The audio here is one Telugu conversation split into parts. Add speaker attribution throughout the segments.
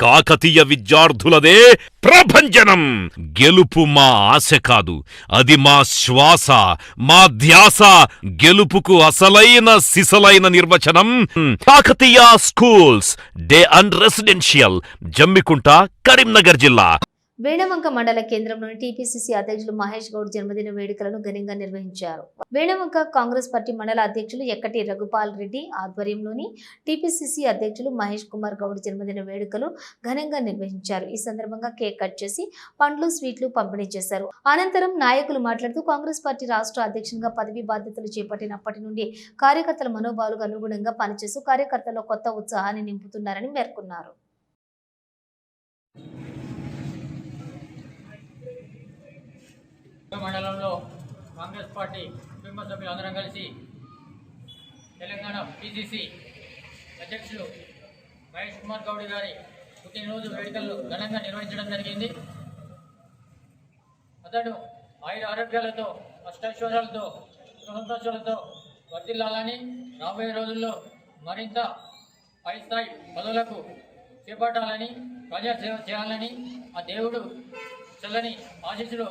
Speaker 1: కాకతీయ విద్యార్థులదే ప్రభంజనం. గెలుపు మా ఆశ కాదు అది మా శ్వాస మా ధ్యాస. గెలుపుకు అసలైన సిసలైన నిర్వచనం Kakatiya schools day and residential Jammikunta Karimnagar జిల్లా.
Speaker 2: వేణవంక మండల కేంద్రంలోని టీపీసీసీ అధ్యక్షులు మహేష్ గౌడ్ జన్మదిన వేడుకలను ఘనంగా నిర్వహించారు. వేణవంక కాంగ్రెస్ పార్టీ మండల అధ్యక్షులు ఎక్కటి రఘుపాల్ రెడ్డి ఆధ్వర్యంలోని టీపీసీసీ అధ్యక్షులు మహేష్ కుమార్ గౌడ్ జన్మదిన వేడుకలు ఘనంగా నిర్వహించారు. ఈ సందర్భంగా కేక్ కట్ చేసి పండ్లు స్వీట్లు పంపిణీ చేశారు. అనంతరం నాయకులు మాట్లాడుతూ కాంగ్రెస్ పార్టీ రాష్ట్ర అధ్యక్షునిగా పదవి బాధ్యతలు చేపట్టినప్పటి నుండి కార్యకర్తల మనోభావాలకు అనుగుణంగా పనిచేస్తూ కార్యకర్తల్లో కొత్త ఉత్సాహాన్ని నింపుతున్నారని పేర్కొన్నారు
Speaker 3: మండలంలో కాంగ్రెస్ పార్టీ కుటుంబ సభ్యులందరం కలిసి తెలంగాణ పిసిసి అధ్యక్షులు మహేష్ కుమార్ గౌడ్ గారి పుట్టినరోజు వేడుకలు ఘనంగా నిర్వహించడం జరిగింది. అతడు ఆయుర ఆరోగ్యాలతో అష్టైశ్వర్యాలతో సుసంతోషాలతో వర్ధిల్లాలని రాబోయే రోజుల్లో మరింత పై స్థాయి పదవులకు చేపట్టాలని ప్రజాసేవ చేయాలని ఆ దేవుడు చల్లని ఆశీస్సులు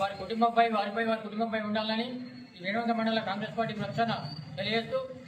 Speaker 3: వారి కుటుంబంపై వారిపై వారి కుటుంబంపై ఉండాలని ఈ వేణువంక మండల కాంగ్రెస్ పార్టీ పక్షాన తెలియజేస్తూ